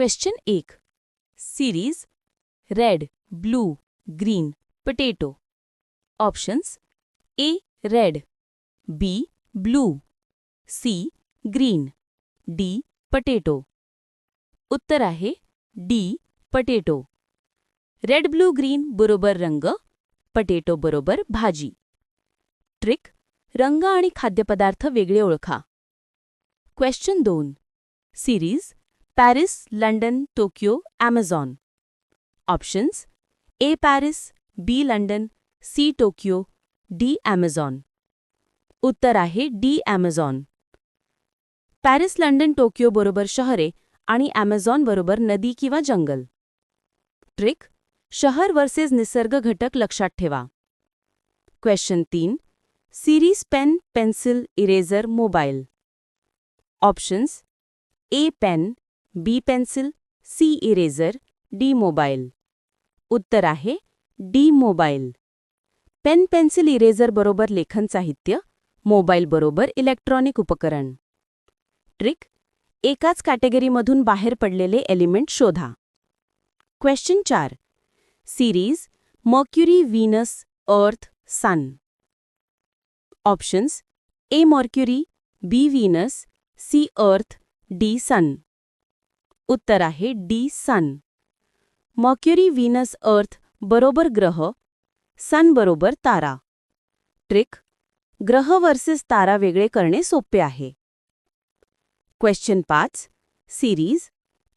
Question एक। Series, red, blue, green, potato. Options A, red, B, blue, C, green, D, potato. उत्तर आहे, D, potato. Red, blue, green बरोबर रंग, potato बरोबर भाजी। Trick, रंग आणि खाद्यपदार्थ वेगळे ओळखा। क्वेश्चन दोन, series Paris London Tokyo Amazon options A Paris B London C Tokyo D Amazon उत्तर आहे D Amazon Paris London Tokyo बरोबर शहरे आणि ॲमेझॉन बरोबर नदी किंवा जंगल. ट्रिक शहर वर्सेस निसर्ग घटक लक्षात ठेवा. क्वेश्चन तीन series pen pencil eraser mobile options A pen B pencil C eraser D mobile उत्तर आहे D mobile pen pencil eraser बरोबर लेखन साहित्य मोबाईल बरोबर इलेक्ट्रॉनिक उपकरण. ट्रिक एकाच कॅटेगरीमधून बाहेर पडलेले एलिमेंट शोधा. क्वेश्चन चार. Series Mercury Venus Earth Sun options A Mercury B Venus C Earth D Sun उत्तर आहे डी सन. मॉर्क्युरी व्हीनस अर्थ बरोबर ग्रह, सन बरोबर तारा. ट्रिक, ग्रह वर्सेस तारा वेगळे करणे सोपे आहे. क्वेश्चन पाच series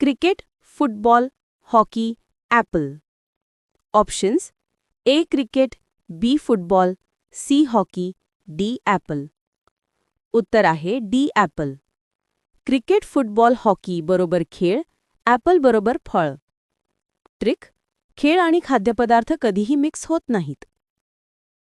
cricket football hockey apple options A cricket B football C hockey D apple उत्तर आहे D apple cricket football hockey बरोबर खेळ ॲपल बरोबर फळ. ट्रिक खेळ आणि खाद्यपदार्थ कधीही मिक्स होत नाहीत.